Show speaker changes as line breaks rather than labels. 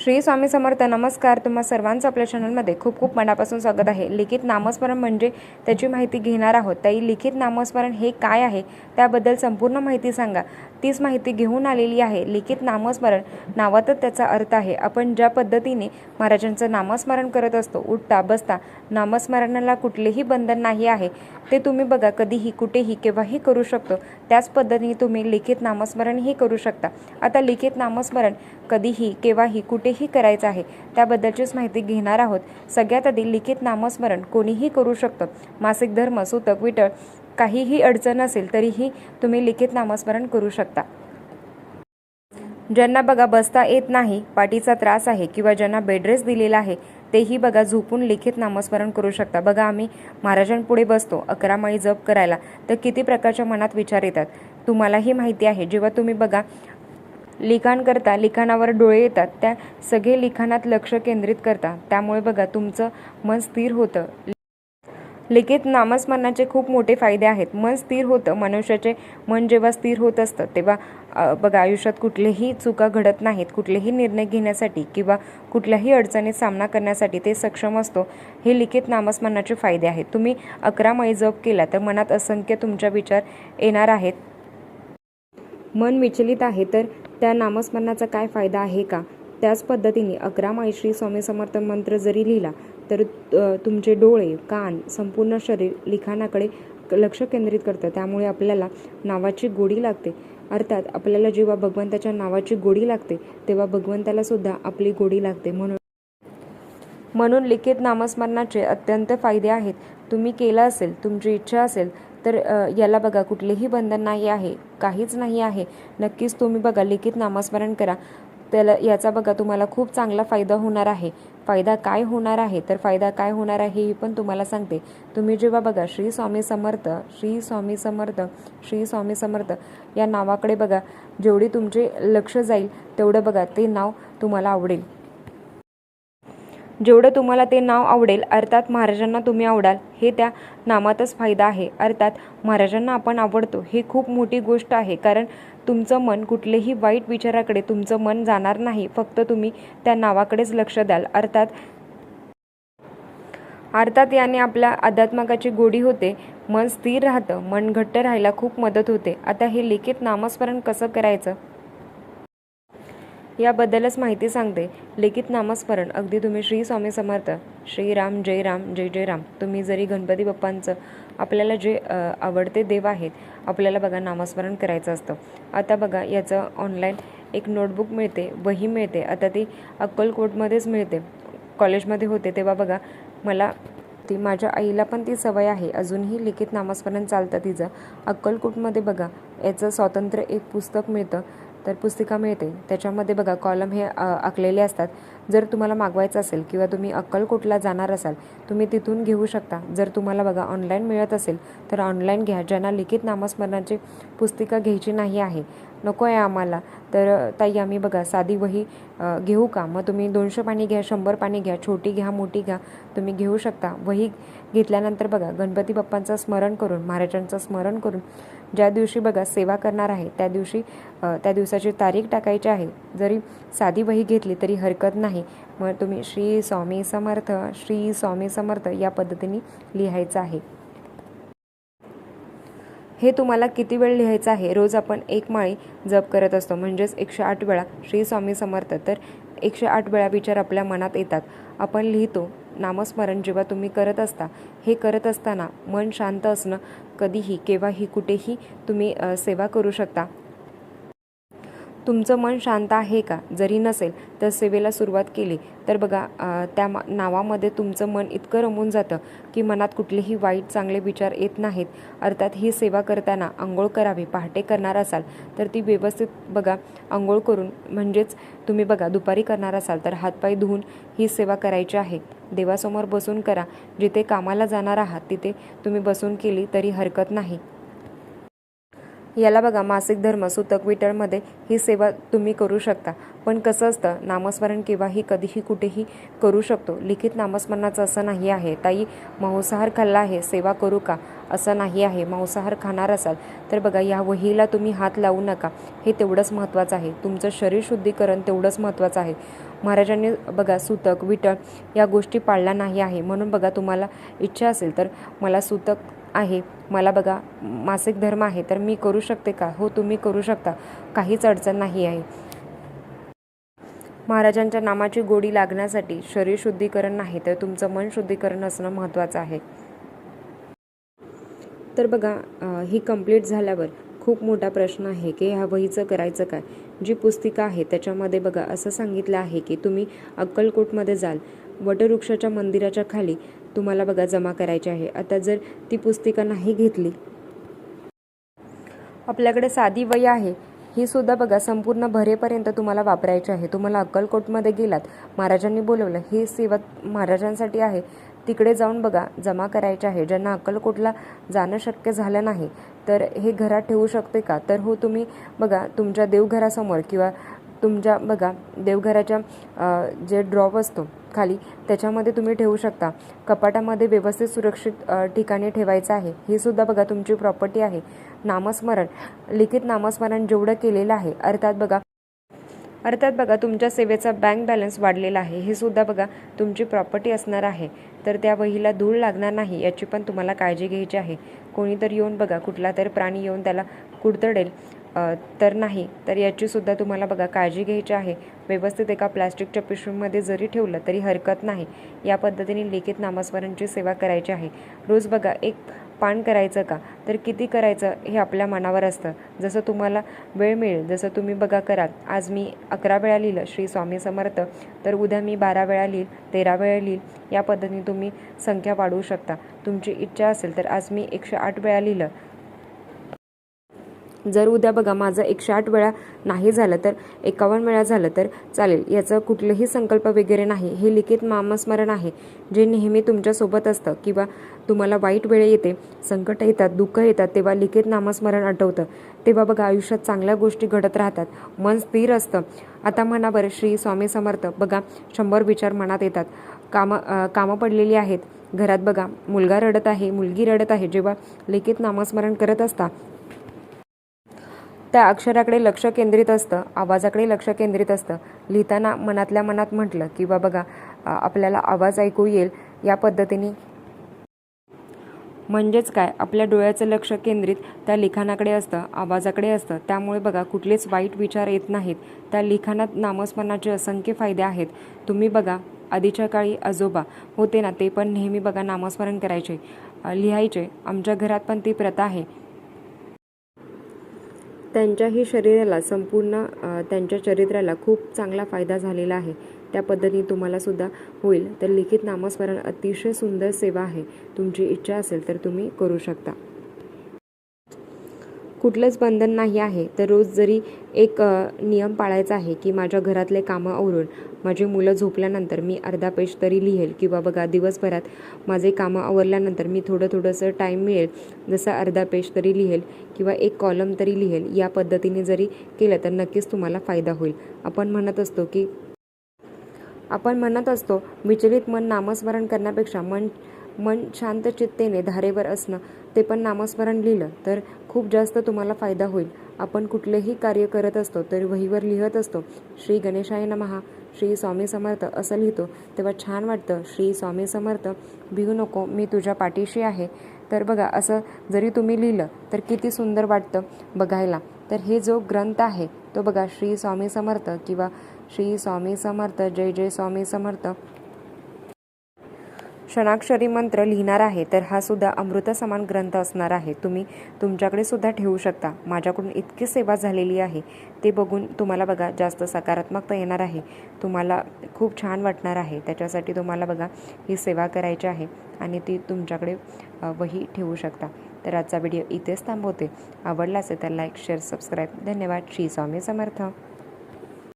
श्री स्वामी समर्थ नमस्कार. तुम्हा सर्वांचं आपल्या चॅनलमध्ये खूप खूप मनापासून स्वागत आहे. लिखित नामस्मरण म्हणजे त्याची माहिती घेणार आहोत. ताई लिखित नामस्मरण हे काय आहे? त्याबद्दल संपूर्ण माहिती सांगा. तीच माहिती घेऊन आलेली आहे. लिखित नामस्मरण नावातच त्याचा अर्थ आहे. आपण ज्या पद्धतीने महाराजांचं नामस्मरण करत असतो उठता बसता नामस्मरणाला कुठलेही बंधन नाही आहे ते तुम्ही बघा. कधीही कुठेही केव्हाही करू शकतो. त्याच पद्धतीने तुम्ही लिखित नामस्मरणही करू शकता. आता लिखित नामस्मरण कधीही केव्हाही कुठेही करायचं आहे त्याबद्दलचीच माहिती घेणार आहोत. सगळ्यात आधी लिखित नामस्मरण कोणीही करू शकतं. मासिक धर्म सुतक विटळ काहीही अडचण असेल तरीही तुम्ही लिखित नामस्मरण करू शकता. ज्यांना बघा बसता येत नाही पाठीचा त्रास आहे किंवा ज्यांना बेडरेस दिलेला आहे तेही बघा झोपून लिखित नामस्मरण करू शकता. बघा आम्ही महाराजांपुढे बसतो अकरा माळी जप करायला. तर किती प्रकारच्या मनात विचार येतात? तुम्हालाही माहिती आहे जेव्हा तुम्ही बघा लिखाण करता लिखाणावर डोळे येतात त्या सगळे लिखाणात लक्ष केंद्रित करता. त्यामुळे बघा तुमचं मन स्थिर होतं. लिखित नामस्मरणाचे खूप मोठे फायदे आहेत. मन स्थिर होतं मनुष्याचे मन जेव्हा स्थिर होत असतं तेव्हा बघा आयुष्यात कुठलेही चुका घडत नाहीत. कुठलेही निर्णय घेण्यासाठी किंवा कुठल्याही अडचणीत सामना करण्यासाठी ते सक्षम असतो हे लिखित नामस्मरणाचे फायदे आहेत. तुम्ही अकरा मै जप केला तर मनात असंख्य तुमच्या विचार येणार आहेत. मन विचलित आहे तर त्या नामस्मरणाचा काय फायदा आहे का? त्याच पद्धतीने अकरा माई श्री स्वामी समर्थ मंत्र जरी लिहिला तर तुमचे डोळे कान संपूर्ण शरीर लिखाणाकडे लक्ष केंद्रित करतं. त्यामुळे आपल्याला नावाची गोडी लागते. अर्थात आपल्याला जेव्हा भगवंताच्या नावाची गोडी लागते तेव्हा भगवंताला सुद्धा आपली गोडी लागते. म्हणून म्हणून लिखित नामस्मरणाचे अत्यंत फायदे आहेत. तुम्ही केलं असेल तुमची इच्छा असेल तर याला बघा. कुठलेही बंधन नाही आहे काहीच नाही आहे. नक्कीच तुम्ही बघा लिखित नामस्मरण करा. त्याला याचा बघा तुम्हाला खूप चांगला फायदा होणार आहे. फायदा काय होणार आहे? तर फायदा काय होणार आहे हे पण तुम्हाला सांगते. तुम्ही जेव्हा बघा श्री स्वामी समर्थ श्री स्वामी समर्थ श्री स्वामी समर्थ या नावाकडे बघा जेवढी तुमचे लक्ष जाईल तेवढं बघा ते नाव तुम्हाला आवडेल. जेवढं तुम्हाला ते नाव आवडेल अर्थात महाराजांना तुम्ही आवडाल हे त्या नामातच फायदा आहे. अर्थात महाराजांना आपण आवडतो हे खूप मोठी गोष्ट आहे. कारण तुमचं मन कुठलेही वाईट विचाराकडे तुमचं मन जाणार नाही. फक्त तुम्ही त्या नावाकडेच लक्ष द्याल. अर्थात अर्थात याने आपल्या अध्यात्मकाची गोडी होते मन स्थिर राहतं मन घट्ट राहायला खूप मदत होते. आता हे लिखित नामस्मरण कसं करायचं? याबद्दलच माहिती सांगते. लिखित नामस्मरण. अगदी तुम्ही श्री स्वामी समर्थ. श्रीराम जय राम जय जय राम. तुम्ही जरी गणपती बाप्पांचं आपल्याला जे आवडते देव आहेत आपल्याला बघा नामस्मरण करायचं असतं. आता बघा याचं ऑनलाईन एक नोटबुक मिळते वही मिळते. आता ती अक्कलकोटमध्येच मिळते. कॉलेजमध्ये होते तेव्हा बघा मला ती माझ्या आईला पण ती सवय आहे. अजूनही लिखित नामस्मरण चालतं तिचं. अक्कलकोटमध्ये बघा याचं स्वातंत्र्य एक पुस्तक मिळतं. तर पुस्तिका मिळते. त्याच्यामध्ये बघा कॉलम हे आखलेले असतात. जर तुम्हाला मागवायचं असेल किंवा तुम्ही अक्कलकोटला जाणार असाल तुम्ही तिथून घेऊ शकता. जर तुम्हाला बघा ऑनलाईन मिळत असेल तर ऑनलाईन घ्या. ज्यांना लिखित नामस्मरणाची पुस्तिका घ्यायची नाही आहे नको आहे आम्हाला. तर ताई आम्ही बघा साधी वही घेऊ का? मग तुम्ही दोनशे पाणी घ्या शंभर पाणी घ्या छोटी घ्या मोठी घ्या तुम्ही घेऊ शकता. वही घेतल्यानंतर बघा गणपती बाप्पांचं स्मरण करून महाराजांचं स्मरण करून ज्या दिवशी बघा सेवा करणार आहे त्या दिवशी त्या दिवसाची तारीख टाकायची आहे. जरी साधी वही घेतली तरी हरकत नाही. मग तुम्ही श्री स्वामी समर्थ श्री स्वामी समर्थ या पद्धतीने लिहायचं आहे. हे तुम्हाला किती वेळ लिहायचं आहे? रोज आपण एक माळी जप करत असतो. म्हणजेच एकशे आठ वेळा. श्री स्वामी समर्थ. तर एकशे आठ वेळा विचार आपल्या मनात येतात. आपण लिहितो नामस्मरण जेव्हा तुम्ही करत असता. हे करत असताना मन शांत असणं कधीही केव्हाही कुठेही तुम्ही सेवा करू शकता. तुमचं मन शांत आहे का? जरी नसेल तर सेवेला सुरुवात केली. तर बघा त्या मा- नावामध्ये तुमचं मन इतकं रमून जातं की मनात कुठलेही वाईट चांगले विचार येत नाहीत. अर्थात ही सेवा करताना आंघोळ करावी पहाटे करणार असाल तर ती व्यवस्थित बघा आंघोळ करून म्हणजेच तुम्ही बघा दुपारी करणार असाल तर हातपाय धुवून ही सेवा करायची आहे. देवासमोर बसून करा. जिथे कामाला जाणार आहात तिथे तुम्ही बसून केली तरी हरकत नाही. याला बघा मासिक धर्म सुतक विटळमध्ये ही सेवा तुम्ही करू शकता. पण कसं असतं नामस्मरण केव्हाही कधीही कुठेही करू शकतो. लिखित नामस्मरणाचं असं नाही आहे. ताई मांसाहार खाल्ला आहे सेवा करू का? असं नाही आहे. मांसाहार खाणार असाल तर बघा या वहीला तुम्ही हात लावू नका. हे तेवढंच महत्त्वाचं आहे. तुमचं शरीर शुद्धीकरण तेवढंच महत्त्वाचं आहे. महाराजांनी बघा सुतक विटळ या गोष्टी पाळल्या नाही आहे. म्हणून बघा तुम्हाला इच्छा असेल तर मला सुतक आहे. मला बघा मासिक धर्म आहे तर मी करू शकते का? हो तुम्ही करू शकता. काहीच अडचण नाही आहे. महाराजांच्या नामाची गोडी लागण्यासाठी शरीर शुद्धीकरण नाही तर तुमचं मन शुद्धीकरण असणं महत्त्वाचं आहे. तर बघा ही कंप्लीट झाल्यावर खूप मोठा प्रश्न आहे की ह्या वहीचं करायचं काय? जी पुस्तिका आहे त्याच्यामध्ये बघा असं सांगितलं आहे की तुम्ही अक्कलकोटमध्ये जाल. वटवृक्षाच्या मंदिराच्या खाली तुम्हाला बघा जमा करायची आहे. आता जर ती पुस्तिका नाही घेतली. आपल्याकडे साधी वही आहे. ही सुद्धा बघा संपूर्ण भरेपर्यंत तुम्हाला वापरायची आहे. तुम्हाला अक्कलकोटमध्ये गेलात महाराजांनी बोलवलं ही सेवा महाराजांसाठी आहे. तिकडे जाऊन बघा जमा करायचे आहे. ज्यांना अक्कलकोटला जाणं शक्य झालं नाही तर हे घरात ठेवू शकते का? तर हो तुम्ही बघा तुमच्या देवघरासमोर किंवा तुमच्या बघा देवघराच्या जे ड्रॉप असतो खाली त्याच्यामध्ये तुम्ही ठेवू शकता. कपाटामध्ये व्यवस्थित सुरक्षित ठिकाणी ठेवायचं आहे. ही सुद्धा बघा तुमची प्रॉपर्टी आहे. नामस्मरण. लिखित नामस्मरण जेवढं केलेलं आहे अर्थात बघा अर्थात बघा तुमच्या सेवेचा बँक बॅलन्स वाढलेला आहे. हे सुद्धा बघा तुमची प्रॉपर्टी असणार आहे. तर त्या वहीला धूळ लागणार नाही याची पण तुम्हाला काळजी घ्यायची आहे. कोणीतरी येऊन बघा कुठला तरी प्राणी येऊन त्याला कुडतडेल. तर नाही. तर याचीसुद्धा तुम्हाला बघा काळजी घ्यायची आहे. व्यवस्थित एका प्लॅस्टिकच्या पिशवीमध्ये जरी ठेवलं तरी हरकत नाही. या पद्धतीने लिखित नामस्मरणची सेवा करायची आहे. रोज बघा एक पान करायचं का? तर किती करायचं हे आपल्या मनावर असतं. जसं तुम्हाला वेळ मिळेल जसं तुम्ही बघा कराल. आज मी अकरा वेळा लिहिलं श्री स्वामी समर्थ. तर उद्या मी बारा वेळा लिहिल तेरा वेळा लिहिल. या पद्धतीने तुम्ही संख्या वाढवू शकता. तुमची इच्छा असेल तर आज मी एकशे आठ वेळा लिहिलं. जर उद्या बघा माझं एकशे आठ वेळा नाही झालं तर एकावन्न वेळा झालं तर चालेल. याचं कुठलंही संकल्प वगैरे नाही. हे लिखित नामस्मरण आहे जे नेहमी तुमच्यासोबत असतं किंवा तुम्हाला वाईट वेळ येते संकट येतात दुःख येतात तेव्हा लिखित नामस्मरण आठवतं. तेव्हा बघा आयुष्यात चांगल्या गोष्टी घडत राहतात. मन स्थिर असतं. आता मनावर श्री स्वामी समर्थ बघा शंभर विचार मनात येतात. कामं कामं पडलेली आहेत. घरात बघा मुलगा रडत आहे मुलगी रडत आहे. जेव्हा लिखित नामस्मरण करत असता त्या अक्षराकडे लक्ष केंद्रित असतं आवाजाकडे लक्ष केंद्रित असतं. लिहिताना मनातल्या मनात म्हटलं किंवा बघा आपल्याला आवाज ऐकू येईल या पद्धतीने. म्हणजेच काय? आपल्या डोळ्याचं लक्ष केंद्रित त्या लिखाणाकडे असतं आवाजाकडे असतं. त्यामुळे बघा कुठलेच वाईट विचार येत नाहीत. त्या लिखाणात नामस्मरणाचे असंख्य फायदे आहेत. तुम्ही बघा आधीच्या काळी आजोबा होते ना ते पण नेहमी बघा नामस्मरण करायचे लिहायचे. आमच्या घरात पण ती प्रथा आहे. त्यांच्याही शरीराला संपूर्ण त्यांच्या चरित्राला खूप चांगला फायदा झालेला आहे. त्या पद्धतीने तुम्हालासुद्धा होईल. तर लिखित नामस्मरण अतिशय सुंदर सेवा आहे. तुमची इच्छा असेल तर तुम्ही करू शकता. कुठलंच बंधन नाही आहे. तर रोज जरी एक नियम पाळायचा आहे की माझ्या घरातले कामं आवरून माझी मुलं झोपल्यानंतर मी अर्धा पेज तरी लिहेल किंवा बघा दिवसभरात माझे कामं आवरल्यानंतर मी थोडं थोडंसं टाईम मिळेल. जसं अर्धा पेज तरी लिहेल किंवा एक कॉलम तरी लिहेल या पद्धतीने जरी केलं तर नक्कीच तुम्हाला फायदा होईल. आपण म्हणत असतो की आपण म्हणत असतो विचलित मन नामस्मरण करण्यापेक्षा मन मन शांत चित्तेने धारेवर असणं ते पण नामस्मरण लिहिलं तर खूप जास्त तुम्हाला फायदा होईल. आपण कुठलेही कार्य करत असतो तर वहीवर लिहत असतो श्री गणेशाय नमहा श्री स्वामी समर्थ असं लिहितो. तेव्हा छान वाटतं श्री स्वामी समर्थ भिऊ नको मी तुझ्या पाठीशी आहे. तर बघा असं जरी तुम्ही लिहिलं तर किती सुंदर वाटतं बघायला. तर हे जो ग्रंथ आहे तो बघा श्री स्वामी समर्थ किंवा श्री स्वामी समर्थ जय जय स्वामी समर्थ क्षणाक्षरी मंत्र लिहिणार आहे तर हा सुद्धा अमृत समान ग्रंथ असणार आहे. तुम्ही तुमच्याकडे सुद्धा ठेवू शकता. माझ्याकडून इतकी सेवा झालेली आहे. ते बघून तुम्हाला बघा जास्त सकारात्मकता येणार आहे. तुम्हाला खूप छान वाटणार आहे. त्याच्यासाठी तुम्हाला बघा ही सेवा करायची आहे आणि ती तुमच्याकडे वही ठेवू शकता. तर आजचा व्हिडिओ इथेच थांबवते. आवडला असेल तर लाईक शेअर सबस्क्राईब. धन्यवाद. श्री स्वामी समर्थ.